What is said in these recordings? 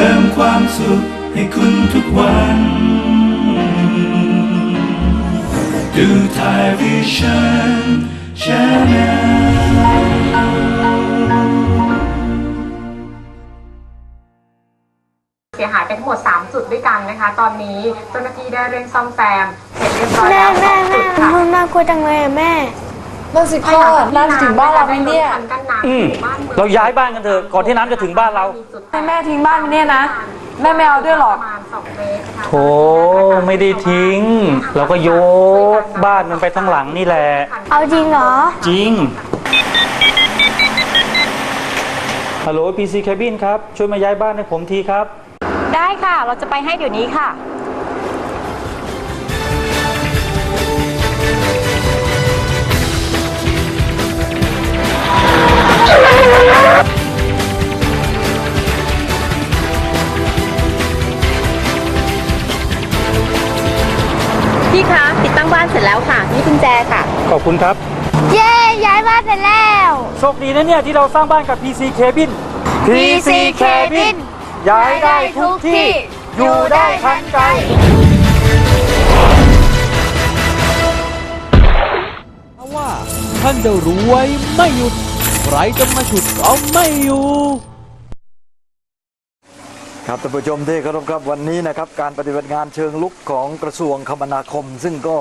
เติมความสุขให้คุณทุกวัน ดูไทยวิชันชาแนลเสียหายไปทั้งหมด 3 จุดด้วยกันนะคะ ตอนนี้เจ้าหน้าที่ได้เร่งซ่อมแซมเสร็จเรียบร้อยแม่แล้วสแม่องแม่จุดมันค่ะพูดน่ากลัวจังเลยอะแม่ นั่นสิพ่อน่าจะถึงบ้านเราไหมเนี่ย อืมเราย้ายบ้านกันเถอะก่อนที่น้ำจะถึงบ้านเรา ให้แม่ทิ้งบ้านไว้เนี่ยนะ แม่ไม่เอาด้วยหรอกประมาณสองเมตรนะคะโถไม่ได้ทิ้ง เราก็ยกบ้านมันไปทั้งหลังนี่แหละ เอาจริงเหรอ จริง ฮัลโหล PC Cabin ครับ ช่วยมาย้ายบ้านให้ผมทีครับ ได้ค่ะ เราจะไปให้เดี๋ยวนี้ค่ะ ร็จแล้วค่ะ นี่กุญแจค่ะ ขอบคุณครับ เย้ย้ายบ้านเสร็จแล้ว โชคดีนะเนี่ยที่เราสร้างบ้านกับ PC Cabin PC Cabin ย้ายได้ทุกที่ อยู่ได้ทันใจเพราะว่าท่านจะรวยไม่หยุด ใครจะมาฉุดก็ไม่อยู่ ครับท่านผู้ชมที่เคารพครับวันนี้นะครับ การปฏิบัติงานเชิงลุกของกระทรวงคมนาคม ซึ่งก็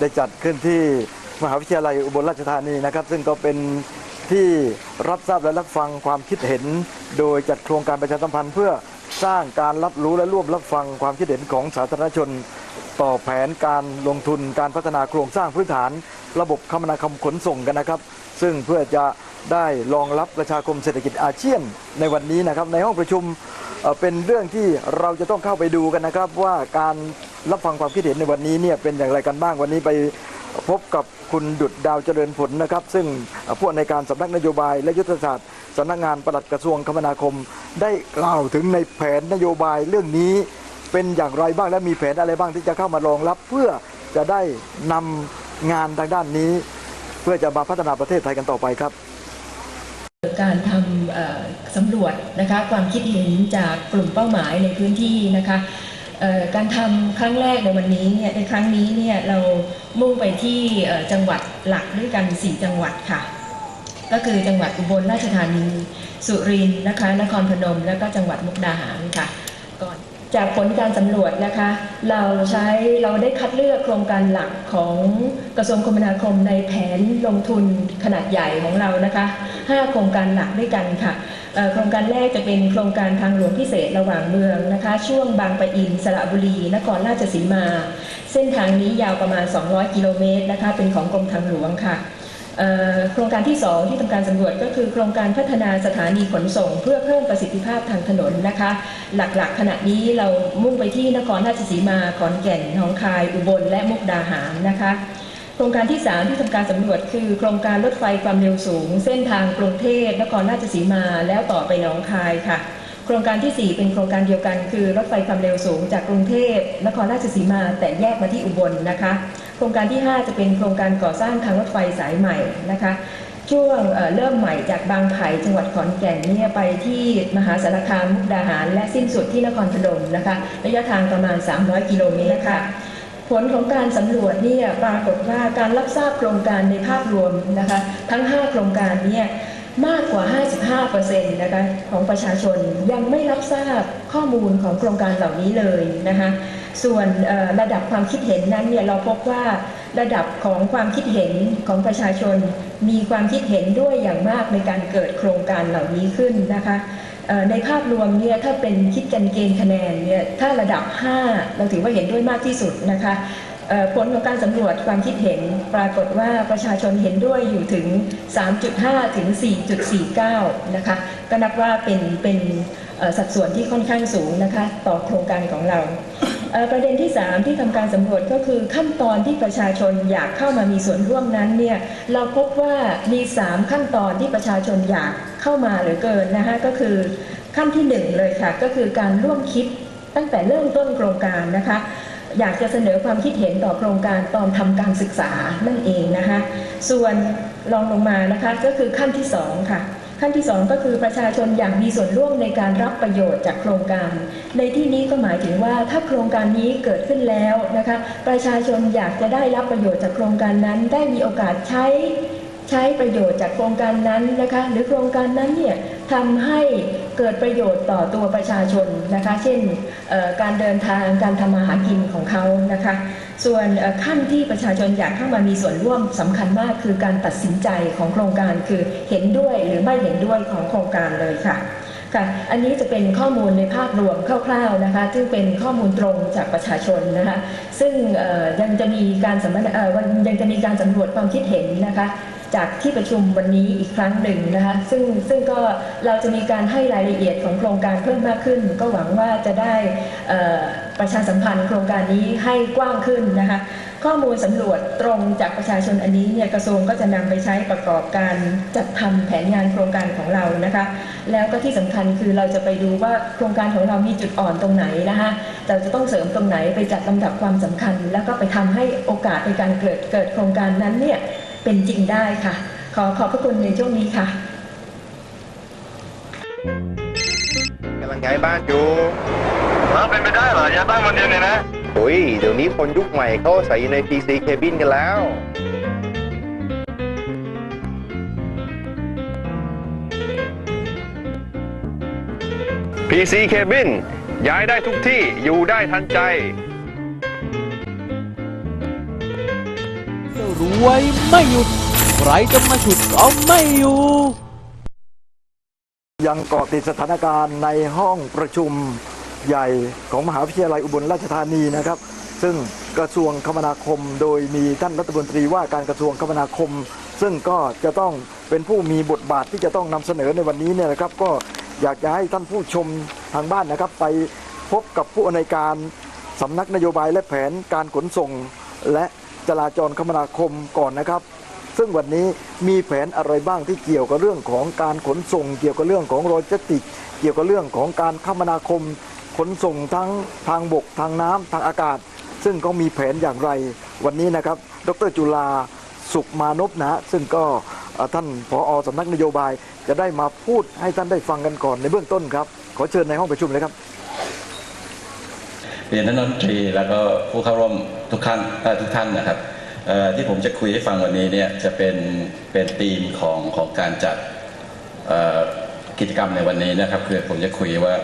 ได้จัดขึ้นที่มหาวิทยาลัยอุบลราชธานีนะครับ ซึ่งก็เป็นที่รับทราบและรับฟังความคิดเห็น โดยจัดโครงการประชาสัมพันธ์เพื่อสร้างการรับรู้และร่วมรับฟังความคิดเห็นของสาธารณชน ต่อแผนการลงทุนการพัฒนาโครงสร้างพื้นฐาน ระบบคมนาคมขนส่งกันนะครับ ซึ่งเพื่อจะได้รองรับประชาคมเศรษฐกิจอาเซียนในวันนี้นะครับ ในห้องประชุมเอ่อเป็นเรื่องที่เราจะต้องเข้าไปดูกันนะครับว่าการ รับฟังความคิดเห็นในวันนี้เนี่ยเป็นอย่างไรกันบ้างวันนี้ไปพบกับคุณดุดดาวเจริญผลนะครับ ซึ่งผู้อำนวยการสำนักนโยบายและยุทธศาสตร์สำนักงานปลัดกระทรวงคมนาคม ได้กล่าวถึงในแผนนโยบายเรื่องนี้เป็นอย่างไรบ้างและมีแผนอะไรบ้างที่จะเข้ามารองรับ เพื่อจะได้นำงานทางด้านนี้ เพื่อจะมาพัฒนาประเทศไทยกันต่อไปครับ การทำสำรวจนะคะความคิดเห็นจากกลุ่มเป้าหมายในพื้นที่นะคะ การทำครั้งแรกในวันนี้เนี่ยในครั้งนี้เนี่ยเรามุ่งไปที่จังหวัดหลักด้วยกัน 4 จังหวัดค่ะ ก็คือจังหวัดอุบลราชธานี สุรินทร์นะคะ นครพนม และก็จังหวัดมุกดาหารค่ะก่อนจากผลการสำรวจนะคะ เราใช้เราได้คัดเลือกโครงการหลักของกระทรวงคมนาคมในแผนลงทุนขนาดใหญ่ของเรานะคะ 5 โครงการหลักด้วยกันค่ะ โครงการแรกจะเป็นโครงการทางหลวงพิเศษระหว่างเมืองนะคะ ช่วงบางปะอินสระบุรีนครราชสีมา เส้นทางนี้ยาวประมาณ 200 กิโลเมตรนะคะ เป็นของกรมทางหลวงค่ะโครงการที่ 2 ที่ทำการสำรวจก็คือโครงการพัฒนาสถานีขนส่ง เพื่อเพิ่มประสิทธิภาพทางถนนนะคะ หลักๆ ขณะนี้เรามุ่งไปที่นครราชสีมาขอนแก่นหนองคาย อุบลและมุกดาหารนะคะ ครงการที่ 3 ที่ทำการสำรวจคือ โครงการรถไฟความเร็วสูง เส้นทางกรุงเทพนครราชสีมาแล้วต่อไปหนองคายค่ะ โครงการทีสี่4 เป็นโครงการเดียวกัน คือรถไฟความเร็วสูงจากกรุงเทพนครราชสีมา แต่แยกมาที่อุบลนะคะ โครงการที่ 5 จะเป็นโครงการก่อสร้างทางรถไฟสายใหม่นะคะช่วงเเริ่มใหม่จากบางไผ่จังหวัดขอนแก่นเนี่ยไปที่มหาสารคามมุกดาหาร และสิ้นสุดที่นครพนมนะคะ ระยะทางประมาณ 300 กิโลเมตรค่ะ ผลของการสำรวจเนี่ยปรากฏว่าการรับทราบโครงการในภาพรวมนะคะทั้ง 5 โครงการเนี่ยมากกว่า 55%นะคะของประชาชนยังไม่รับทราบข้อมูลของโครงการเหล่านี้เลยนะคะส่วนระดับความคิดเห็นนั้นเนี่ยเราพบว่าระดับของความคิดเห็นของประชาชน มีความคิดเห็นด้วยอย่างมากในการเกิดโครงการเหล่านี้ขึ้นนะคะ ในภาพรวมเนี่ยถ้าเป็นคิดกันเกณฑ์คะแนนเนี่ยถ้าระดับ 5 เราถือว่าเห็นด้วยมากที่สุดนะคะผลของการสำรวจความคิดเห็นปรากฏว่าประชาชนเห็นด้วยอยู่ถึง 3.5 ถึง 4.49 นะคะก็นับว่าเป็นเป็นสัดส่วนที่ค่อนข้างสูงนะคะต่อโครงการของเรา ประเด็นที่ 3 ที่ทำการสำรวจก็คือขั้นตอนที่ประชาชนอยากเข้ามามีส่วนร่วมนั้นเนี่ยเราพบว่ามี 3 ขั้นตอนที่ประชาชนอยากเข้ามาเหลือเกินนะคะก็คือขั้นที่ 1 เลยค่ะ ก็คือการร่วมคิดตั้งแต่เริ่มต้นโครงการนะคะ อยากจะเสนอความคิดเห็นต่อโครงการตอนทำการศึกษานั่นเองนะคะส่วนรองลงมานะคะก็คือขั้นที่ 2 ค่ะ ขั้นที่สองก็คือประชาชนอยากมีส่วนร่วมในการรับประโยชน์จากโครงการ ในที่นี้ก็หมายถึงว่าถ้าโครงการนี้เกิดขึ้นแล้วนะคะประชาชนอยากจะได้รับประโยชน์จากโครงการนั้น ได้มีโอกาสใช้ใช้ประโยชน์จากโครงการนั้นนะคะหรือโครงการนั้นเนี่ยทำให้เกิดประโยชน์ต่อตัวประชาชนนะคะ เช่นการเดินทางการทำมาหากินของเขานะคะ ส่วนขั้นที่ประชาชนอยากเข้ามามีส่วนร่วมสำคัญมากคือการตัดสินใจของโครงการคือเห็นด้วยหรือไม่เห็นด้วยของโครงการเลยค่ะค่ะ อันนี้จะเป็นข้อมูลในภาพรวมคร่าวๆนะคะ ซึ่งเป็นข้อมูลตรงจากประชาชนนะคะ ซึ่งยังจะมีการสำนักเอ่อวันยังจะมีการสำรวจความคิดเห็นนะคะ จากที่ประชุมวันนี้อีกครั้งหนึ่งนะคะซึ่งซึ่งก็เราจะมีการให้รายละเอียดของโครงการเพิ่มมากขึ้น ก็หวังว่าจะได้ประชาสัมพันธ์โครงการนี้ให้กว้างขึ้นนะคะข้อมูลสำรวจตรงจากประชาชนอันนี้เนี่ยกระทรวงก็จะนำไปใช้ประกอบการจัดทำแผนงานโครงการของเรานะคะ แล้วก็ที่สำคัญคือเราจะไปดูว่าโครงการของเรามีจุดอ่อนตรงไหนนะคะเราจะต้องเสริมตรงไหนไปจัดลำดับความสำคัญ แล้วก็ไปทำให้โอกาสในการเกิดเกิดโครงการนั้นเนี่ย เป็นจริงได้ค่ะ ขอขอบพระคุณในช่วงนี้ค่ะกำลังย้ายบ้านอยู่แล้วเป็นไปได้เหรอย้ายบ้านวันเดียวเนี่ยนะโอ้ยเดี๋ยวนี้คนยุคใหม่เขาใส่ใน PC Cabin กันแล้ว PC Cabin ย้ายได้ทุกที่อยู่ได้ทันใจ รวยไม่หยุด ใครจะมาฉุดเอาไม่อยู่ ยังเกาะติดสถานการณ์ในห้องประชุมใหญ่ของมหาวิทยาลัยอุบลราชธานีนะครับ ซึ่งกระทรวงคมนาคม โดยมีท่านรัฐมนตรีว่าการกระทรวงคมนาคม ซึ่งก็จะต้องเป็นผู้มีบทบาทที่จะต้องนำเสนอในวันนี้เนี่ยนะครับ ก็อยากจะให้ท่านผู้ชมทางบ้านนะครับ ไปพบกับผู้อำนวยการสำนักนโยบายและแผนการขนส่งและ จราจรคมนาคมก่อนนะครับ ซึ่งวันนี้มีแผนอะไรบ้างที่เกี่ยวกับเรื่องของการขนส่ง เกี่ยวกับเรื่องของโลจิสติก เกี่ยวกับเรื่องของการคมนาคม ขนส่งทั้งทางบก ทางน้ำทางอากาศ ซึ่งก็มีแผนอย่างไรวันนี้นะครับ ดรจุลาสุขมานพนะซึ่งก็ท่านผอสำนักนโยบายจะได้มาพูดให้ท่านได้ฟังกันก่อนในเบื้องต้นครับ ขอเชิญในห้องประชุมเลยครับ เรียนท่านรัฐมนตรีแล้วก็ผู้เข้าร่วมทุกท่านทุกท่านนะครับที่ผมจะคุยให้ฟังวันนี้เนี่ยจะเป็นเป็นธีมของของการจัดกิจกรรมในวันนี้นะครับคือผมจะคุยว่า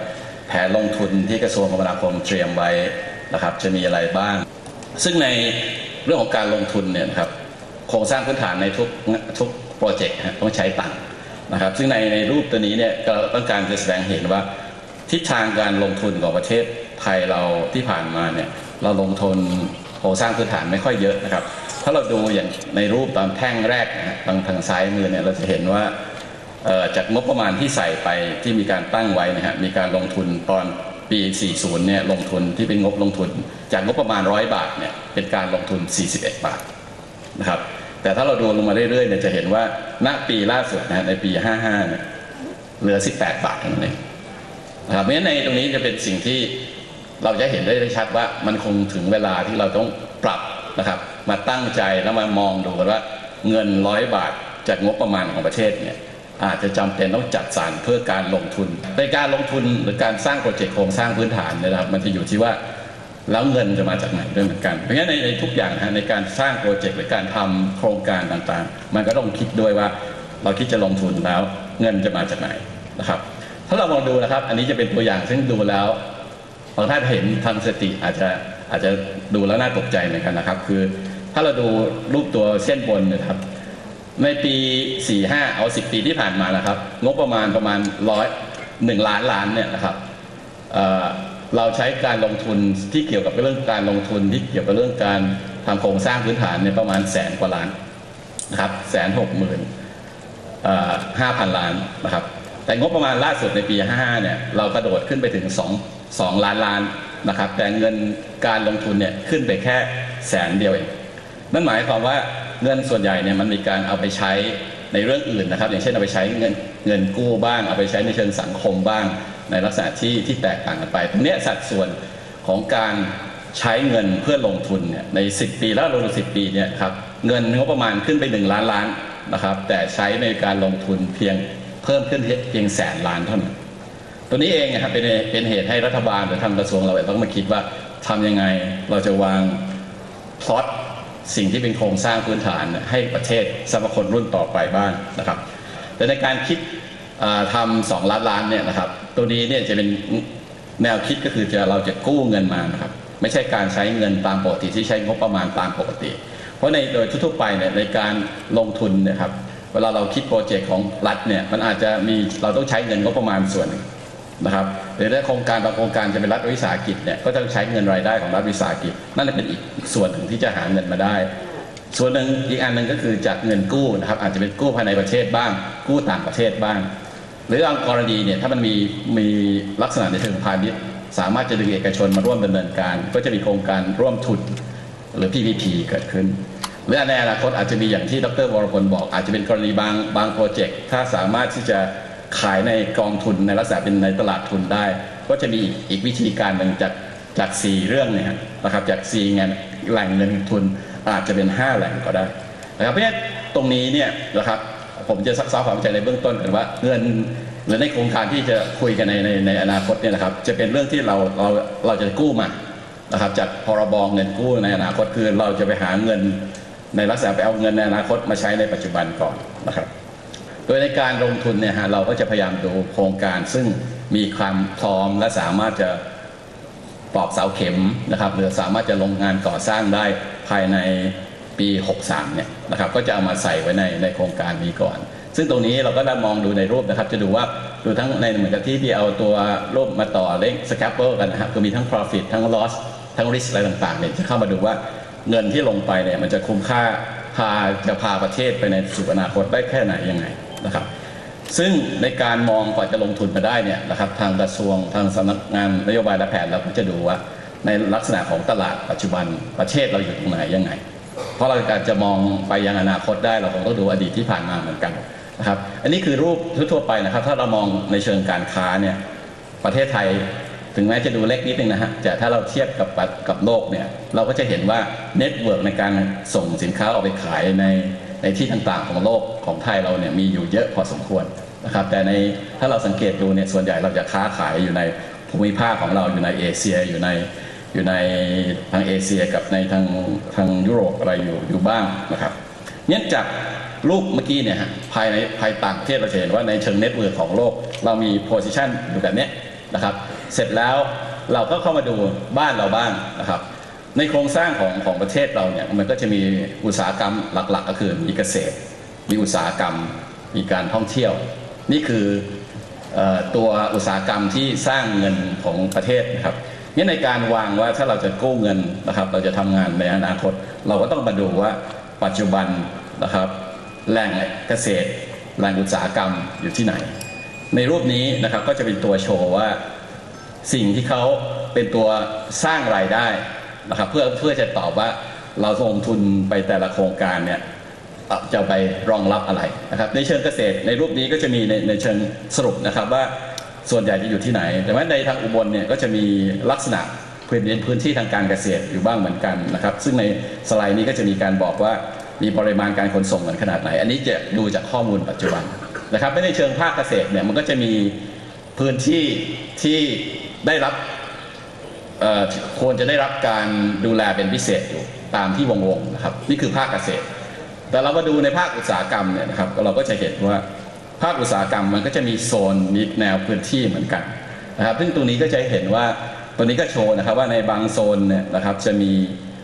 แผนลงทุนที่กระทรวงคมนาคมเตรียมไว้นะครับ จะมีอะไรบ้าง ซึ่งในเรื่องของการลงทุนเนี่ยครับโครงสร้างพื้นฐานในทุกทุกโปรเจกต์ต้องใช้ตังค์นะครับ ซึ่งในในรูปตัวนี้เนี่ยก็ต้องการจะแสดงเห็นว่าทิศทางการลงทุนของประเทศ ไทยเราที่ผ่านมาเนี่ยเราลงทุนโครงสร้างพื้นฐานไม่ค่อยเยอะนะครับ ถ้าเราดูอย่างในรูปตามแท่งแรกนะทางทางซ้ายมือเนี่ยเราจะเห็นว่าจากงบประมาณที่ใส่ไปที่มีการตั้งไว้นะฮะมีการลงทุนตอนปี 40 เนี่ยลงทุนที่เป็นงบลงทุน จากงบประมาณ 100 บาทเนี่ยเป็นการลงทุน 41 บาทนะครับแต่ถ้าเราดูลงมาเรื่อยๆเนี่ยจะเห็นว่าณปีล่าสุดนะฮะในปี 55เนี่ยเหลือ 18 บาทเท่านั้นเองนะครับเพราะฉะนั้นในตรงนี้จะเป็นสิ่งที่ เราจะเห็นได้ชัดว่ามันคงถึงเวลาที่เราต้องปรับนะครับ มาตั้งใจแล้วมามองดูกันว่าเงินร้อยบาทจากงบประมาณของประเทศเนี่ยอาจจะจำเป็นต้องจัดสรรเพื่อการลงทุนในการลงทุนหรือการสร้างโปรเจกต์โครงสร้างพื้นฐานนะครับ มันจะอยู่ที่ว่าแล้วเงินจะมาจากไหนด้วยเหมือนกัน เพราะฉะนั้นในในทุกอย่างนะในการสร้างโปรเจกต์หรือการทำโครงการต่างๆ มันก็ต้องคิดด้วยว่าเราคิดจะลงทุนแล้วเงินจะมาจากไหนนะครับ ถ้าเรามองดูนะครับ อันนี้จะเป็นตัวอย่างซึ่งดูแล้ว บางท่านเห็นทางสติอาจจะอาจจะดูแล้วน่าตกใจเหมือนกันนะครับ คือถ้าเราดูรูปตัวเส้นบนนะครับ ในปี 45 เอา 10 ปีที่ผ่านมานะครับ งบประมาณประมาณร้อยหนึ่งล้านล้านเนี่ยนะครับเเราใช้การลงทุนที่เกี่ยวกับเรื่องการลงทุนที่เกี่ยวกับเรื่องการทำโครงสร้างพื้นฐานเนี่ยประมาณแสนกว่าล้านนะครับแสนหกหมื่นห้าพันล้านนะครับ แต่งบประมาณล่าสุดในปี 55 เนี่ย เรากระโดดขึ้นไปถึง 2 2 ล้านล้านนะครับ แต่เงินการลงทุนเนี่ยขึ้นไปแค่แสนเดียวเองนั่นหมายความว่าเงินส่วนใหญ่เนี่ยมันมีการเอาไปใช้ในเรื่องอื่นนะครับ อย่างเช่นเอาไปใช้เงินเงินกู้บ้าง เอาไปใช้ในเชิงสังคมบ้าง ในลักษณะที่ที่แตกต่างกันไปตรงเนี้สัดส่วนของการใช้เงินเพื่อลงทุนเนี่ยใน 10 ปีแล้วลงทุน10 ปีเนี่ยครับเงินงบประมาณขึ้นไป 1 ล้านล้านนะครับ แต่ใช้ในการลงทุนเพียงเพิ่มขึ้นเพียงแสนล้านเท่านั้น ตัวนี้เองนะครับเป็นเป็นเหตุให้รัฐบาลหรือทางกระทรวงเราต้องมาคิดว่าทำยังไงเราจะวางพล็อตสิ่งที่เป็นโครงสร้างพื้นฐานให้ประเทศสมคนรุ่นต่อไปบ้างนะครับ แต่ในการคิดอ่าทำสองล้านล้านเนี่ยนะครับ ตัวนี้เนี่ยจะเป็นแนวคิดก็คือจะเราจะกู้เงินมานะครับ ไม่ใช่การใช้เงินตามปกติที่ใช้งบประมาณตามปกติ เพราะในโดยทั่วไปเนี่ยในการลงทุนนะครับ เวลาเราคิดโปรเจกต์ของรัฐเนี่ยมันอาจจะมีเราต้องใช้เงินงบประมาณส่วนหนึ่ง นะครับหรือถ้าโครงการบางโครงการจะเป็นรัฐวิสาหกิจเนี่ยก็ต้องใช้เงินรายได้ของรัฐวิสาหกิจ นั่นเป็นอีกส่วนหนึ่งที่จะหาเงินมาได้ ส่วนหนึ่งอีกอันหนึ่งก็คือจากเงินกู้นะครับอาจจะเป็นกู้ภายในประเทศบ้าง กู้ต่างประเทศบ้าง หรือบางกรณีเนี่ยถ้ามันมีมีลักษณะในเชิงพาณิชย์สามารถจะดึงเอกชนมาร่วมดำเนินการ ก็จะมีโครงการร่วมทุนหรือ PPP เกิดขึ้นหรือในอนาคตอาจจะมีอย่างที่ดรวรพลบอก อาจจะเป็นกรณีบางบางโปรเจกต์ถ้าสามารถที่จะ ขายในกองทุนในลักษณะเป็นในตลาดทุนได้ ก็จะมีอีกวิธีการหนึ่งจากจากสี่เรื่องเนี่ยนะครับจากสี่งานแหล่งเงินทุนอาจจะเป็นห้าแหล่งก็ได้นะครับเพราะฉะนั้นตรงนี้เนี่ยนะครับผมจะซักซ้อมความเข้าใจในเบื้องต้นกันว่าเงินหรือในโครงการที่จะคุยกันในในในอนาคตเนี่ยนะครับจะเป็นเรื่องที่เราเราเราจะกู้มานะครับจากพรบเงินกู้ในอนาคตคือเราจะไปหาเงินในลักษณะไปเอาเงินในอนาคตมาใช้ในปัจจุบันก่อนนะครับ โดยในการลงทุนเนี่ยฮะเราก็จะพยายามดูโครงการซึ่งมีความพร้อมและสามารถจะปอกเสาเข็มนะครับ หรือสามารถจะลงงานก่อสร้างได้ภายในปี 63 เนี่ยนะครับ ก็จะเอามาใส่ไว้ในในโครงการนี้ก่อน ซึ่งตรงนี้เราก็ได้มองดูในรูปนะครับ จะดูว่าดูทั้งในเหมือนกับที่ที่เอาตัวรูปมาต่อเลขสแคปเปอร์กันนะครับคือมีทั้ง profit ทั้ง loss ทั้ง risk อะไรต่างๆเนี่ยจะเข้ามาดูว่าเงินที่ลงไปเนี่ยมันจะคุ้มค่าพาจะพาประเทศไปในสู่อนาคตได้แค่ไหนยังไง นะครับ ซึ่งในการมองก่อนจะลงทุนมาได้เนี่ยนะครับทางกระทรวงทางสำนักงานนโยบายและแผนเราก็จะดูว่าในลักษณะของตลาดปัจจุบันประเทศเราอยู่ตรงไหนยังไง เพราะเราการจะมองไปยังอนาคตได้เราคงต้องดูอดีตที่ผ่านมาเหมือนกันนะครับอันนี้คือรูปทั่วไปนะครับ ถ้าเรามองในเชิงการค้าเนี่ยประเทศไทยถึงแม้จะดูเล็กนิดนึงนะฮะแต่ถ้าเราเทียบกับกับโลกเนี่ยเราก็จะเห็นว่าเน็ตเวิร์กในการส่งสินค้าออกไปขายใน ในที่ต่างๆของโลกของไทยเราเนี่ยมีอยู่เยอะพอสมควรนะครับ แต่ในถ้าเราสังเกตดูเนี่ยส่วนใหญ่เราจะค้าขายอยู่ในภูมิภาคของเราอยู่ในเอเชียอยู่ในอยู่ในทางเอเชียกับในทางทางยุโรปอะไรอยู่อยู่บ้างนะครับเนี่ยจากรูปเมื่อกี้เนี่ยฮะภายในภายต่างประเทศเราจะเห็นว่าในเชิงเน็ตเวิร์กของโลก เรามีโพซิชันอยู่แบบเนี้ยนะครับ เสร็จแล้วเราก็เข้ามาดูบ้านเราบ้างนะครับ ในโครงสร้างของของประเทศเราเนี่ยมันก็จะมีอุตสาหกรรมหลัก ๆ ก็คือมีเกษตร มีอุตสาหกรรม มีการท่องเที่ยว นี่คืออตัวอุตสาหกรรมที่สร้างเงินของประเทศนะครับนี่ในการวางว่าถ้าเราจะกู้เงินนะครับ เราจะทำงานในอนาคต เราก็ต้องมาดูว่าปัจจุบันนะครับแหล่งเกษตรแหล่งอุตสาหกรรมอยู่ที่ไหน ในรูปนี้นะครับก็จะเป็นตัวโชว์ว่าสิ่งที่เขาเป็นตัวสร้างรายได้ นะครับเพื่อเพื่อจะตอบว่าเราลงทุนไปแต่ละโครงการเนี่ยจะไปรองรับอะไรนะครับ ในเชิงเกษตรในรูปนี้ก็จะมีในในเชิงสรุปนะครับว่าส่วนใหญ่จะอยู่ที่ไหน แต่ว่าในทางอุบลเนี่ยก็จะมีลักษณะพื้นที่พื้นที่ทางการเกษตรอยู่บ้างเหมือนกันนะครับ ซึ่งในสไลด์นี้ก็จะมีการบอกว่ามีปริมาณการขนส่งเหมือนขนาดไหน อันนี้จะดูจากข้อมูลปัจจุบันนะครับในเชิงภาคเกษตรเนี่ยมันก็จะมีพื้นที่ที่ได้รับ ควรจะได้รับการดูแลเป็นพิเศษอยู่ตามที่วงวงๆนะครับนี่คือภาคเกษตร แต่เรามาดูในภาคอุตสาหกรรมเนี่ยนะครับเราก็จะเห็นว่าภาคอุตสาหกรรมมันก็จะมีโซนมีแนวพื้นที่เหมือนกันนะครับซึ่งตรงนี้ก็จะเห็นว่าตัวนี้ก็โชว์นะครับว่าในบางโซนเนี่ยนะครับจะมี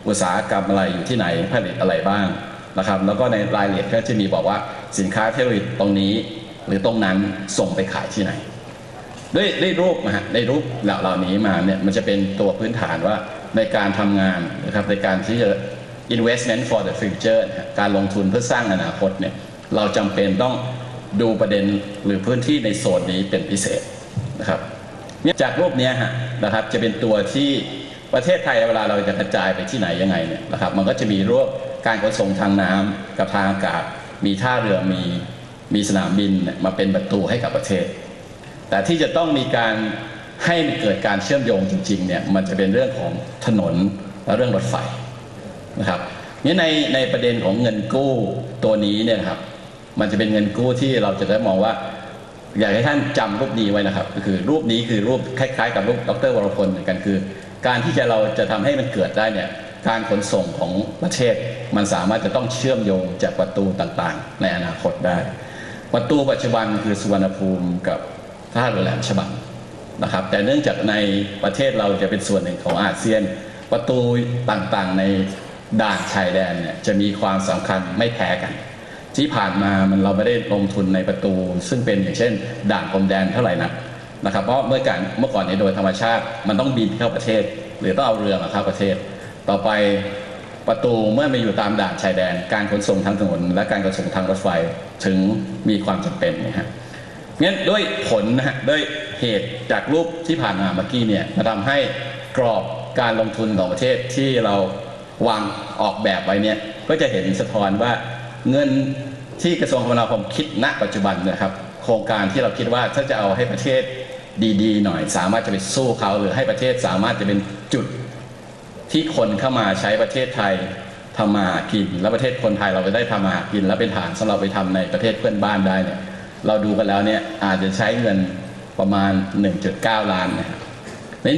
อุตสาหกรรมอะไรอยู่ที่ไหนผลิตอะไรบ้างนะครับ แล้วก็ในรายละเอียดก็จะมีบอกว่าสินค้าที่ผลิตตรงนี้ หรือตรงนั้นส่งไปขายที่ไหน ด้วยด้วยรูปนะฮะในรูปเหล่าเหล่านี้มาเนี่ยมันจะเป็นตัวพื้นฐานว่าในการทำงานนะครับในการที่จะ investment for the future การลงทุนเพื่อสร้างอนาคตเนี่ยเราจำเป็นต้องดูประเด็นหรือพื้นที่ในโซนนี้เป็นพิเศษนะครับเนี่ยจากรูปเนี้ยฮะนะครับจะเป็นตัวที่ประเทศไทยเวลาเราจะกระจายไปที่ไหนยังไงเนี่ยนะครับมันก็จะมีรูปการขนส่งทางน้ำกับทางอากาศ มีท่าเรือมีมีสนามบินมาเป็นประตูให้กับประเทศ แต่ที่จะต้องมีการให้เกิดการเชื่อมโยงจริงๆเนี่ยมันจะเป็นเรื่องของถนนและเรื่องรถไฟนะครับนี่ในในประเด็นของเงินกู้ตัวนี้เนี่ยครับมันจะเป็นเงินกู้ที่เราจะได้มองว่า อยากให้ท่านจำรูปนี้ไว้นะครับ ก็คือรูปนี้คือรูปคล้ายๆ กับรูปดรวรพลเหมือนกันคือ การที่จะเราจะทำให้มันเกิดได้เนี่ยการขนส่งของประเทศ มันสามารถจะต้องเชื่อมโยงจากประตูต่างๆ ในอนาคตได้ ประตูปัจจุบันคือสุวรรณภูมิกับ ท่าเรือแหลมฉบังนะครับ แต่เนื่องจากในประเทศเราจะเป็นส่วนหนึ่งของอาเซียน ประตูต่างๆในด่านชายแดนเนี่ยจะมีความสำคัญไม่แพ้กัน ที่ผ่านมามันเราไม่ได้ลงทุนในประตู ซึ่งเป็นอย่างเช่น ด่านพรมแดนเท่าไหร่นักนะครับเพราะเมื่อก่อนเมื่อก่อนเนี่ยโดยธรรมชาติมันต้องบินเข้าประเทศ หรือต้องเอาเรือมาเข้าประเทศ ต่อไปประตูเมื่อมาอยู่ตามด่านชายแดน การขนส่งทางถนนและการขนส่งทางรถไฟถึงมีความจำเป็นนะฮะ งั้นด้วยผลนะฮะด้วยเหตุจากรูปที่ผ่านมาเมื่อกี้เนี่ยมาทำให้กรอบการลงทุนของประเทศที่เราวางออกแบบไว้เนี่ยก็จะเห็นสะท้อนว่าเงินที่กระทรวงคมนาคมคิดณปัจจุบันนะครับ โครงการที่เราคิดว่าถ้าจะเอาให้ประเทศดีๆ หน่อย สามารถจะไปสู้เขาหรือให้ประเทศสามารถจะเป็นจุดที่คนเข้ามาใช้ประเทศไทยทำมาหากิน แล้วประเทศคนไทยเราจะได้ทำมาหากิน แล้วเป็นฐานสำหรับไปทำในประเทศเพื่อนบ้านได้เนี่ย เราดูกันแล้วเนี่ยอาจจะใช้เงินประมาณ 1.9 ล้านนะครับใน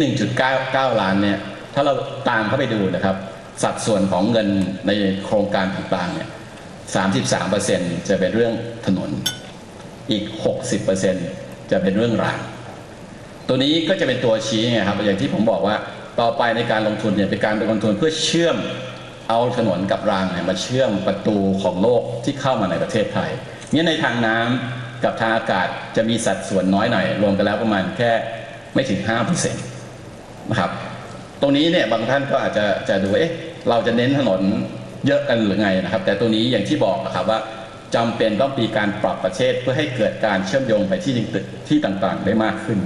1.9ล้านเนี่ยถ้าเราตามเข้าไปดูนะครับ สัดส่วนของเงินในโครงการต่างๆเนี่ย33%จะเป็นเรื่องถนน อีก 60%จะเป็นเรื่องราง ตัวนี้ก็จะเป็นตัวชี้ไงครับ อย่างที่ผมบอกว่าต่อไปในการลงทุนเนี่ยเป็นการลงทุนเพื่อเชื่อมเอาถนนกับรางเนี่ยมาเชื่อมประตูของโลกที่เข้ามาในประเทศไทยเนี่ยในทางน้ำ กับทางอากาศจะมีสัดส่วนน้อยหน่อยรวมกันแล้วประมาณแค่ไม่ถึง5%นะครับ ตรงนี้เนี่ยบางท่านก็อาจจะจะดูเอ๊ะเราจะเน้นถนนเยอะกันหรือไงนะครับ แต่ตัวนี้อย่างที่บอกนะครับว่าจำเป็นต้องมีการปรับประเทศเพื่อให้เกิดการเชื่อมโยงไปที่ที่ต่างๆ ได้มากขึ้น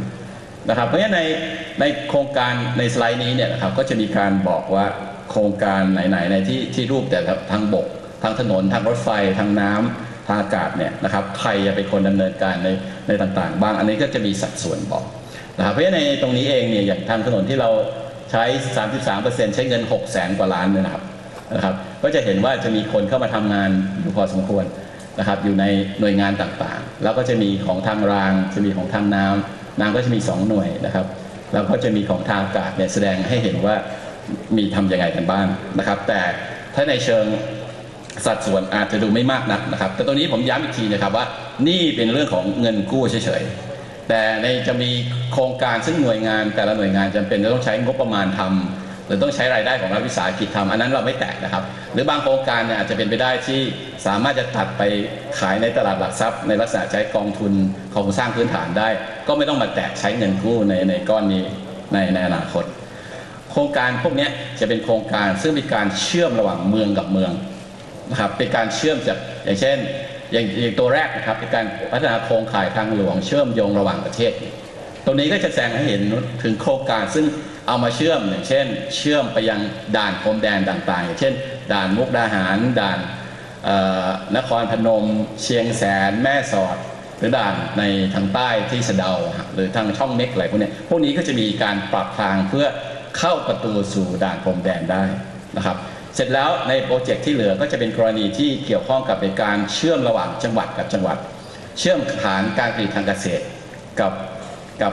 นะครับ เพราะฉะนั้นในในโครงการในสไลด์นี้เนี่ยนะครับก็จะมีการบอกว่าโครงการไหนๆในที่ที่รูปแต่ทางบก ทางถนนทางรถไฟทางน้ำ ทางอากาศเนี่ยนะครับใครจะเป็นคนดำเนินการในในต่างๆ บ้าง อันนี้ก็จะมีสัดส่วนบอกนะครับเพราะในตรงนี้เองเนี่ยอย่างทางถนนที่เราใช้ 33%ใช้เงิน 6 0แสนกว่าล้านนะครับนะครับ ก็จะเห็นว่าจะมีคนเข้ามาทำงานอยู่พอสมควรนะครับอยู่ในหน่วยงานต่างๆ แล้วก็จะมีของทางรางจะมีของทางน้ำน้ำก็จะมี 2 หน่วยนะครับ แล้วก็จะมีของทางอากาศเนี่ยแสดงให้เห็นว่ามีทำยังไงกันบ้างนะครับ แต่ถ้าในเชิง สัดส่วนอาจจะดูไม่มากนักนะครับ แต่ตรงนี้ผมย้ำอีกทีนะครับว่านี่เป็นเรื่องของเงินกู้เฉยๆ แต่ในจะมีโครงการซึ่งหน่วยงานแต่ละหน่วยงานจำเป็นจะต้องใช้งบประมาณทำหรือต้องใช้รายได้ของรัฐวิสาหกิจทำอันนั้นเราไม่แตะนะครับ หรือบางโครงการเนี่ยอาจจะเป็นไปได้ที่สามารถจะตัดไปขายในตลาดหลักทรัพย์ ในลักษณะใช้กองทุนโครงสร้างพื้นฐานได้ ก็ไม่ต้องมาแตะใช้เงินกู้ในในก้อนนี้ในในอนาคต โครงการพวกนี้จะเป็นโครงการซึ่งมีการเชื่อมระหว่างเมืองกับเมือง นะครับเป็นการเชื่อมจากอย่างเช่นอย่างอย่างตัวแรกนะครับเป็นการพัฒนาโครงข่ายทางหลวงเชื่อมโยงระหว่างประเทศ ตรงนี้ก็จะแสดงให้เห็นถึงโครงการซึ่งเอามาเชื่อมอย่างเช่น เชื่อมไปยังด่านพรมแดนต่างๆ อย่างเช่น ด่านมุกดาหาร ด่านนครพนม เชียงแสน แม่สอด หรือด่านในทางใต้ที่สะเดา หรือทางช่องเม็กอะไรพวกนี้พวกนี้ก็จะมีการปรับทางเพื่อเข้าประตูสู่ด่านพรมแดนได้นะครับ เสร็จแล้วในโปรเจกต์ที่เหลือก็จะเป็นกรณีที่เกี่ยวข้องกับในการเชื่อมระหว่างจังหวัดกับจังหวัด เชื่อมฐานการผลิตทางเกษตรกับกับ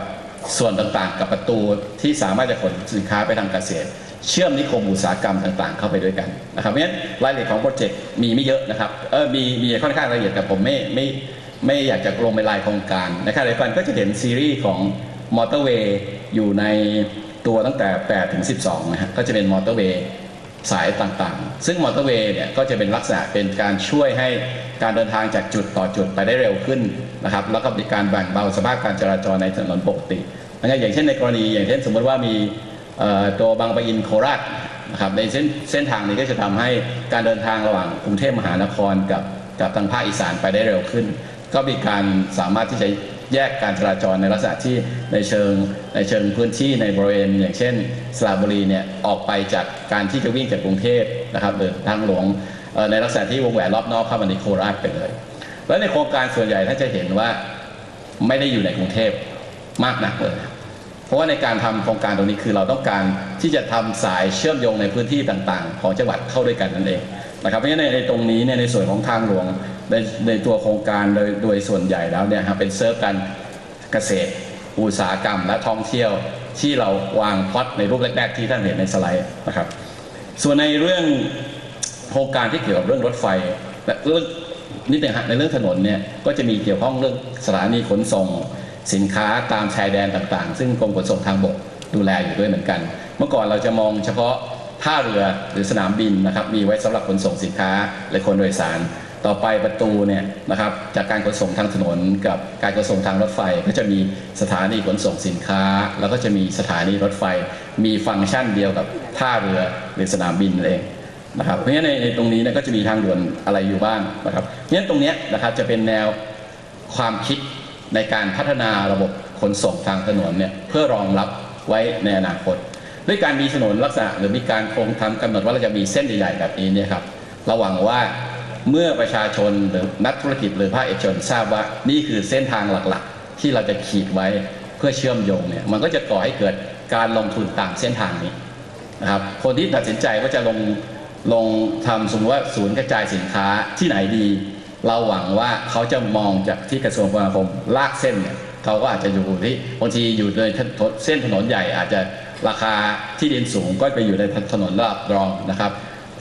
ส่วนต่างๆ กับประตูที่สามารถจะขนสินค้าไปทางเกษตร เชื่อมนิคมอุตสาหกรรมต่างๆ เข้าไปด้วยกันนะครับเพราะฉะนั้นรายละเอียดของโปรเจกต์มีไม่เยอะนะครับเออมีมีค่อนข้างละเอียดแต่ผมไม่ไม่ไม่อยากจะลงไปรายโครงการนะครับเดี๋ยวกันก็จะเห็นซีรีส์ของมอเตอร์เวย์อยู่ในตัวตั้งแต่8ถึง12นะฮะก็จะเป็นมอเตอร์เวย์ สายต่างๆ ซึ่งมอเตอร์เวย์เนี่ยก็จะเป็นลักษณะเป็นการช่วยให้การเดินทางจากจุดต่อจุดไปได้เร็วขึ้นนะครับ แล้วก็มีการแบ่งเบาสภาพการจราจรในถนนปกตินะครับอย่างเช่นในกรณีอย่างเช่นสมมติว่ามีตัวบางปะอินโคราชนะครับในเส้นเส้นทางนี้ก็จะทำให้การเดินทางระหว่างกรุงเทพมหานครกับกับทางภาคอีสานไปได้เร็วขึ้น ก็มีการสามารถที่จะ แยกการจราจรในลักษณะที่ในเชิงในเชิงพื้นที่ในบริเวณ อย่างเช่นสระบุรีเนี่ยออกไปจากการที่จะวิ่งจากกรุงเทพนะครับหรือทางหลวงในลักษณะที่วงแหวนรอบนอกเข้ามาในโคราชไปเลย แล้วในโครงการส่วนใหญ่ท่านจะเห็นว่าไม่ได้อยู่ในกรุงเทพมากนักเลยเพราะว่าในการทำโครงการตรงนี้คือเราต้องการที่จะทำสายเชื่อมโยงในพื้นที่ต่างๆ ของจังหวัดเข้าด้วยกันนั่นเองนะครับเพราะฉะนั้นในตรงนี้เนี่ยในส่วนของทางหลวง ในในตัวโครงการโดยโดยส่วนใหญ่แล้วเนี่ยครับเป็นเซิร์ฟการเกษตร อุตสาหกรรมและท่องเที่ยวที่เราวางพอตในรูปแรกๆที่ท่านเห็นในสไลด์นะครับ ส่วนในเรื่องโครงการที่เกี่ยวกับเรื่องรถไฟและเรื่องนิดนึงฮะในเรื่องถนนเนี่ยก็จะมีเกี่ยวข้องเรื่องสถานีขนส่ง สินค้าตามชายแดนต่างๆ ซึ่งกรมขนส่งทางบกดูแลอยู่ด้วยเหมือนกัน เมื่อก่อนเราจะมองเฉพาะท่าเรือหรือสนามบินนะครับมีไว้สำหรับขนส่งสินค้าและคนโดยสาร ต่อไปประตูเนี่ยนะครับจากการขนส่งทางถนนกับการขนส่งทางรถไฟ ก็จะมีสถานีขนส่งสินค้า แล้วก็จะมีสถานีรถไฟ มีฟังก์ชันเดียวกับท่าเรือหรือสนามบินเองนะครับเพราะฉะนั้นในตรงนี้เนี่ยก็จะมีทางด่วนอะไรอยู่บ้างนะครับเพราะฉะนั้นตรงนี้นะครับจะเป็นแนวความคิดในการพัฒนาระบบขนส่งทางถนนเนี่ยเพื่อรองรับไว้ในอนาคต ด้วยการมีถนนลักษณะหรือมีการโครงทำกำหนดว่าเราจะมีเส้นใหญ่ๆแบบนี้เนี่ยครับเราหวังว่า เมื่อประชาชนหรือนักธุรกิจหรือภาคเอกชนทราบว่านี่คือเส้นทางหลักๆ ที่เราจะขีดไว้เพื่อเชื่อมโยงเนี่ยมันก็จะก่อให้เกิดการลงทุนตามเส้นทางนี้นะครับคนที่ตัดสินใจว่าจะลงลงทำสมมติว่าศูนย์กระจายสินค้าที่ไหนดี เราหวังว่าเขาจะมองจากที่กระทรวงคมนาคมลากเส้นเนี่ยเขาก็อาจจะอยู่ที่บางทีอยู่ในเส้นถนนใหญ่อาจจะราคาที่ดินสูงก็ไปอยู่ในถนนราบรองนะครับ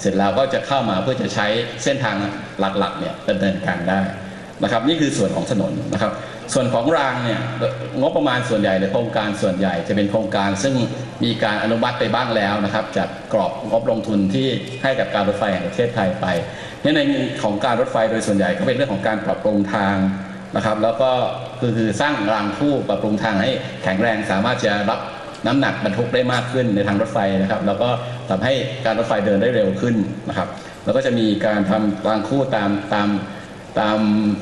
เสร็จแล้วก็จะเข้ามาเพื่อจะใช้เส้นทางหลักๆเนี่ยดำเนินการได้นะครับนี่คือส่วนของถนนนะครับ ส่วนของรางเนี่ยงบประมาณส่วนใหญ่ในโครงการส่วนใหญ่จะเป็นโครงการซึ่งมีการอนุมัติไปบ้างแล้วนะครับจากกรอบงบลงทุนที่ให้กับการรถไฟแห่งประเทศไทยไปเนี่ยในของการรถไฟโดยส่วนใหญ่ก็เป็นเรื่องของการปรับปรุงทางนะครับ แล้วก็คือคือสร้างรางคู่ปรับปรุงทางให้แข็งแรงสามารถจะรับ น้ำหนักบรรทุกได้มากขึ้นในทางรถไฟนะครับ แล้วก็ทำให้การรถไฟเดินได้เร็วขึ้นนะครับ แล้วก็จะมีการทำรางคู่ตามตามตาม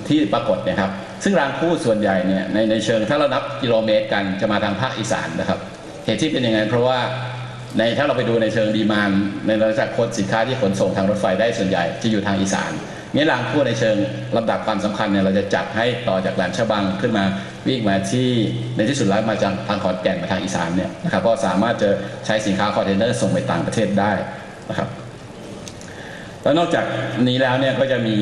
ที่ปรากฏนะครับ ซึ่งรางคู่ส่วนใหญ่เนี่ยในในเชิงถ้าเรานับกิโลเมตรกันจะมาทางภาคอีสานนะครับเหตุที่เป็นอย่างนั้นเพราะว่าในถ้าเราไปดูในเชิงดีมานในระดับคนสินค้าที่ขนส่งทางรถไฟได้ส่วนใหญ่จะอยู่ทางอีสาน งี้รางคู่ในเชิงลำดับความสำคัญเนี่ยเราจะจัดให้ต่อจากแหลมฉบังขึ้นมาวิ่งมาที่ในที่สุดแล้วมาจากทางขอนแก่นมาทางอีสานเนี่ยนะครับก็สามารถจะใช้สินค้าคอนเทนเนอร์ส่งไปต่างประเทศได้นะครับแล้วนอกจากนี้แล้วเนี่ยก็จะมี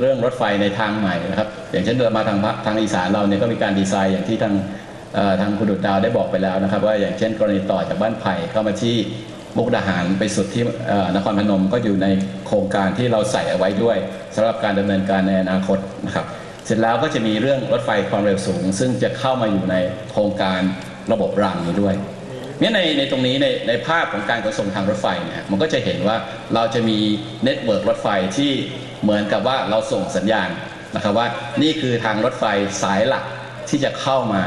เรื่องรถไฟในทางใหม่นะครับอย่างเช่นเดินมาทางทางอีสานเราเนี่ยก็มีการดีไซน์อย่างที่ทางทางคุณดุจดาวได้บอกไปแล้วนะครับ ว่าอย่างเช่นกรณีต่อจากบ้านไผ่เข้ามาที่ มุกดาหารไปสุดที่นครพนมก็อยู่ในโครงการที่เราใส่เอาไว้ด้วยสำหรับการดำเนินการในอนาคตนะครับเสร็จแล้วก็จะมีเรื่องรถไฟความเร็วสูง ซึ่งจะเข้ามาอยู่ในโครงการระบบรางนี้ด้วยเนี่ยในในตรงนี้ในในภาพของการขนส่งทางรถไฟเนี่ยมันก็จะเห็นว่าเราจะมีเน็ตเวิร์กรถไฟที่เหมือนกับว่าเราส่งสัญญาณนะครับว่านี่คือทางรถไฟสายหลักที่จะเข้ามา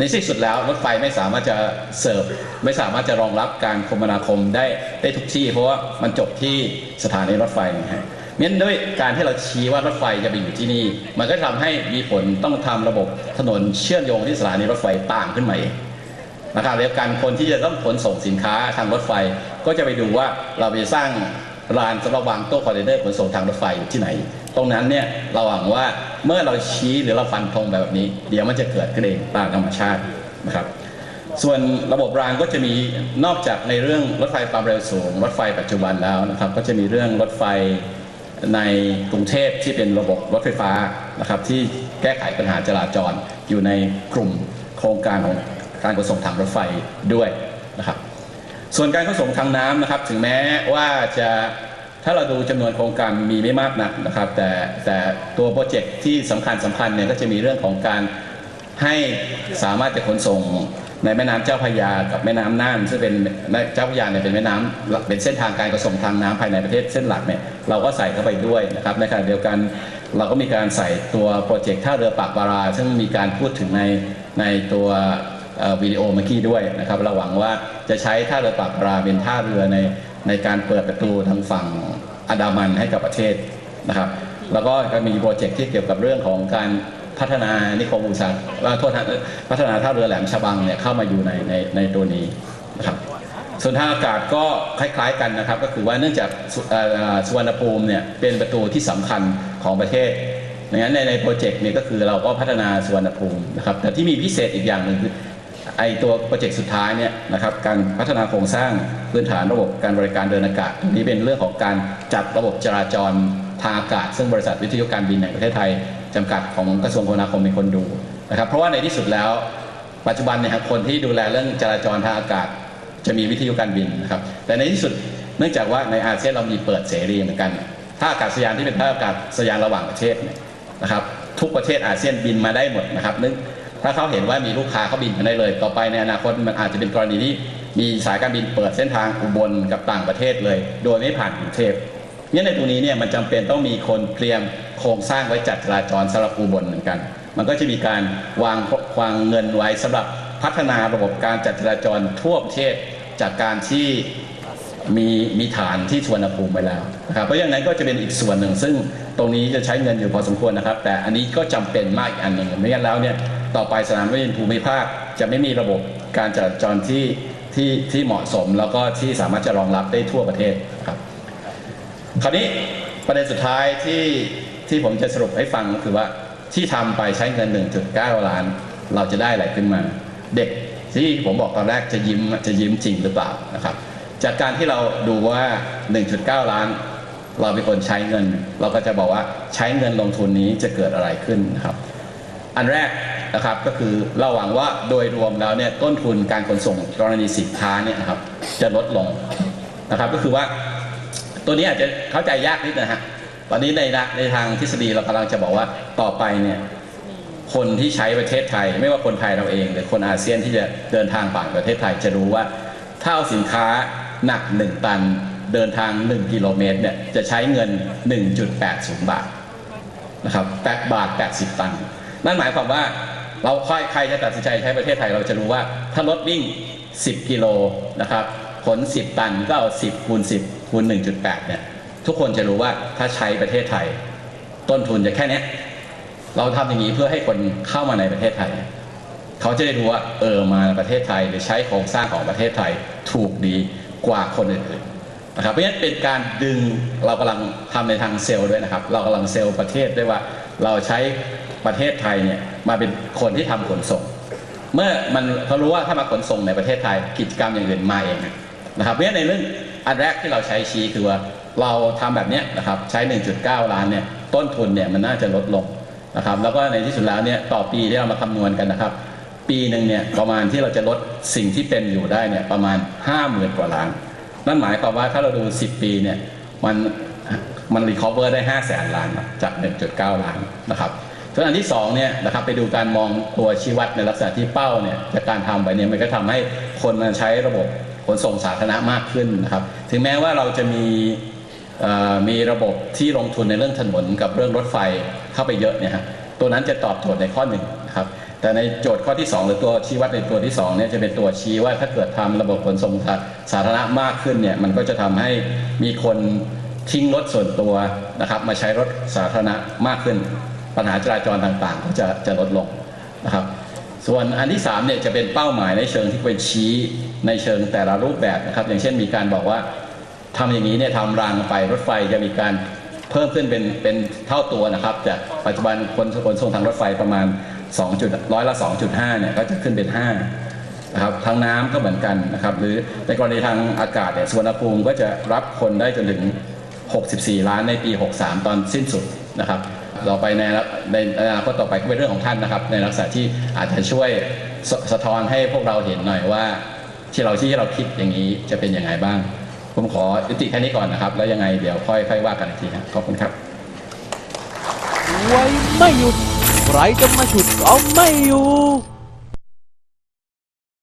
ในที่สุดแล้วรถไฟไม่สามารถจะเสิร์ฟไม่สามารถจะรองรับการคมนาคมได้ได้ทุกที่ เพราะว่ามันจบที่สถานีรถไฟนะฮะงั้นด้วยการที่เราชี้ว่ารถไฟจะไปอยู่ที่นี่ มันก็ทำให้มีผลต้องทำระบบถนนเชื่อมโยงที่สถานีรถไฟต่างขึ้นมาเองนะครับแล้วการคนที่จะต้องขนส่งสินค้าทางรถไฟ ก็จะไปดูว่าเราจะสร้างลานสำหรับวางตู้คอนเทนเนอร์ขนส่งทางรถไฟอยู่ที่ไหน ตรงนั้นเนี่ยเราหวังว่าเมื่อเราชี้หรือเราฟันธงแบบนี้ เดี๋ยวมันจะเกิดขึ้นเองตามธรรมชาตินะครับ ส่วนระบบรางก็จะมีนอกจากในเรื่องรถไฟความเร็วสูง รถไฟปัจจุบันแล้วนะครับ ก็จะมีเรื่องรถไฟในกรุงเทพที่เป็นระบบรถไฟฟ้านะครับที่แก้ไขปัญหาจราจรอยู่ในกลุ่มโครงการของการขนส่งทางรถไฟด้วยนะครับ ส่วนการขนส่งทางน้ำนะครับ ถึงแม้ว่าจะ ถ้าเราดูจำนวนโครงการมีไม่มากนักนะครับ แต่แต่ตัวโปรเจกต์ที่สำคัญสำคัญเนี่ยก็จะมีเรื่องของการให้สามารถจะขนส่งในแม่น้ำเจ้าพระยากับแม่น้ำน่านซึ่งเป็นเจ้าพระยาเนี่ยเป็นแม่น้ำเป็นเส้นทางการขนส่งทางน้ำภายในประเทศเส้นหลักเนี่ยเราก็ใส่เข้าไปด้วยนะครับในขณะเดียวกันเราก็มีการใส่ตัวโปรเจกต์ท่าเรือปากบารา ซึ่งมีการพูดถึงในในตัววิดีโอเมื่อกี้ด้วยนะครับเราหวังว่าจะใช้ท่าเรือปากบาราเป็นท่าเรือใน ในการเปิดประตูทางฝั่งอันดามันให้กับประเทศนะครับ แล้วก็ก็มีโปรเจกต์ที่เกี่ยวกับเรื่องของการพัฒนานิคมอุตสาหว่าโทษพัฒนาท่าเรือแหลมฉบังเนี่ยเข้ามาอยู่ในในในตัวนี้นะครับส่วนทางอากาศก็คล้ายๆกันนะครับ ก็คือว่าเนื่องจากสุเอ่อสุวรรณภูมิเนี่ยเป็นประตูที่สำคัญของประเทศดังนั้นในในโปรเจกต์นี้ก็คือเราก็พัฒนาสุวรรณภูมินะครับแต่ที่มีพิเศษอีกอย่างหนึ่งคือ ไอตัวโปรเจกต์สุดท้ายเนี่ยนะครับการพัฒนาโครงสร้างพื้นฐานระบบการบริการเดินอากาศตรงนี้เป็นเรื่องของการจัดระบบจราจรทางอากาศ ซึ่งบริษัทวิทยุการบินแห่งประเทศไทยจำกัดของกระทรวงคมนาคมเป็นคนดูนะครับเพราะว่าในที่สุดแล้ว ปัจจุบันเนี่ยครับคนที่ดูแลเรื่องจราจรทางอากาศ จะมีวิทยุการบินนะครับแต่ในที่สุดเนื่องจากว่าในอาเซียนเรามีเปิดเสรีเหมือนกันท่าอากาศยานที่เป็นท่าอากาศยานระหว่างประเทศนะครับทุกประเทศอาเซียนบินมาได้หมดนะครับเนึก ถ้าเขาเห็นว่ามีลูกค้าเขาบินมาได้เลย ต่อไปในอนาคตมันอาจจะเป็นกรณีที่มีสายการบินเปิดเส้นทางอุบลกับต่างประเทศเลย โดยไม่ผ่านกรุงเทพเนี่ยในตรงนี้เนี่ยมันจำเป็นต้องมีคนเตรียมโครงสร้างไว้จัดจราจรสำหรับอุบลเหมือนกัน มันก็จะมีการวางวางเงินไว้สำหรับพัฒนาระบบการจัดจราจรทั่วประเทศจากการที่มีมีฐานที่สวนภูมิไปแล้วนะครับเพราะอย่างนั้นก็จะเป็นอีกส่วนหนึ่ง ซึ่งตรงนี้จะใช้เงินอยู่พอสมควรนะครับ แต่อันนี้ก็จำเป็นมากอีกอันหนึ่งไม่งั้นแล้วเนี่ย ต่อไปสนามบินภูมิภาคจะไม่มีระบบการจราจรที่ที่ที่เหมาะสมแล้วก็ที่สามารถจะรองรับได้ทั่วประเทศครับ คราวนี้ประเด็นสุดท้ายที่ที่ผมจะสรุปให้ฟังก็คือว่าที่ทำไปใช้เงิน 1.9 ล้าน เราจะได้อะไรขึ้นมา เด็กที่ผมบอกตอนแรกจะยิ้มจะยิ้มจริงหรือเปล่านะครับ จากการที่เราดูว่า 1.9 ล้าน เราเป็นคนใช้เงิน เราก็จะบอกว่าใช้เงินลงทุนนี้จะเกิดอะไรขึ้นนะครับ อันแรก นะครับก็คือเราหวังว่าโดยรวมแล้วเนี่ยต้นทุนการขนส่งกรณีสินค้าเนี่ยนะครับจะลดลงนะครับก็คือว่าตัวนี้อาจจะเข้าใจยากนิดนะฮะตอนนี้ในในทางทฤษฎีเรากำลังจะบอกว่าต่อไปเนี่ยคนที่ใช้ประเทศไทย ไม่ว่าคนไทยเราเอง หรือคนอาเซียนที่จะเดินทางผ่านประเทศไทยจะรู้ว่าถ้าเอาสินค้าหนัก 1 ตันเดินทาง 1 กิโลเมตรเนี่ยจะใช้เงิน 1.80 บาทนะครับแปดบาท 80 ตังค์นั่นหมายความว่า เราค่อยใครจะตัดสินใจใช้ประเทศไทยเราจะรู้ว่าถ้ารถวิ่ง 10 กิโลนะครับขน 10 ตันก็เอา 10คูณ10คูณ1.8เนี่ยทุกคนจะรู้ว่าถ้าใช้ประเทศไทย ต้นทุนจะแค่นี้เราทำอย่างนี้เพื่อให้คนเข้ามาในประเทศไทย เขาจะได้รู้ว่าเออมาประเทศไทยหรือใช้โครงสร้างของประเทศไทยถูกดีกว่าคนอื่นๆนะครับเพราะฉะนั้นเป็นการดึงเรากำลังทำในทางเซลล์ด้วยนะครับ เรากำลังเซลล์ประเทศด้วยว่าเราใช้ ประเทศไทยเนี่ยมาเป็นคนที่ทำขนส่ง เมื่อมันเขารู้ว่าถ้ามาขนส่งในประเทศไทยกิจกรรมอย่างอื่นมาเองนะครับเพราะฉะนั้นในเรื่องอันแรกที่เราใช้ชี้คือว่าเราทำแบบนี้นะครับใช้ 1.9 ล้านเนี่ยต้นทุนเนี่ยมันน่าจะลดลงนะครับแล้วก็ในที่สุดแล้วเนี่ยต่อปีที่เรามาคำนวณกันนะครับ ปีหนึ่งเนี่ยประมาณที่เราจะลดสิ่งที่เป็นอยู่ได้เนี่ยประมาณ 5 0,000กว่าล้าน นั่นหมายความว่าถ้าเราดู 10 ปีเนี่ยมันมันรีคอเวอร์ได้ 5 0 0แสนล้านจาก 1.9 ล้านนะครับ ส่วนอันที่2เนี่ยนะครับไปดูการมองตัวชี้วัดในลักษณะที่เป้าเนี่ยจากการทำไปเนี่ยมันก็ทำให้คนมาใช้ระบบขนส่งสาธารณะมากขึ้นนะครับ ถึงแม้ว่าเราจะมีมีระบบที่ลงทุนในเรื่องถนนกับเรื่องรถไฟเข้าไปเยอะเนี่ยฮะตัวนั้นจะตอบโจทย์ในข้อหนึ่งนะครับแต่ในโจทย์ข้อที่ 2 หรือตัวชี้วัดในตัวที่2เนี่ยจะเป็นตัวชี้ว่าถ้าเกิดทำระบบขนส่งสาธารณะมากขึ้นเนี่ยมันก็จะทำให้มีคนทิ้งรถส่วนตัวนะครับมาใช้รถสาธารณะมากขึ้น ปัญหาจราจรต่างๆ ก็จะจะลดลงนะครับ ส่วนอันที่3เนี่ยจะเป็นเป้าหมายในเชิงที่เป็นชี้ในเชิงแต่ละรูปแบบนะครับ อย่างเช่นมีการบอกว่าทำอย่างนี้เนี่ยทำรางไปรถไฟจะมีการเพิ่มขึ้นเป็นเป็นเท่าตัวนะครับ จากปัจจุบันคนขนส่งทางรถไฟประมาณ2จุดร้อยละ 2.5เนี่ยก็จะขึ้นเป็น 5 นะครับ ทางน้ำก็เหมือนกันนะครับ หรือในกรณีทางอากาศเนี่ยสุวรรณภูมิก็จะรับคนได้จนถึง 64 ล้านในปี 63 ตอนสิ้นสุดนะครับ ต่อไปในในอนาคตต่อไปก็เป็นเรื่องของท่านนะครับ ในลักษณะที่อาจจะช่วยสสะท้อนให้พวกเราเห็นหน่อยว่า ที่เราที่เราคิดอย่างนี้จะเป็นยังไงบ้าง ผมขอยุติแค่นี้ก่อนนะครับ แล้วยังไงเดี๋ยวค่อยค่อยว่ากันอีกทีนะขอบคุณครับไว้ไม่หยุดใครจะมาฉุดก็ไม่อยู่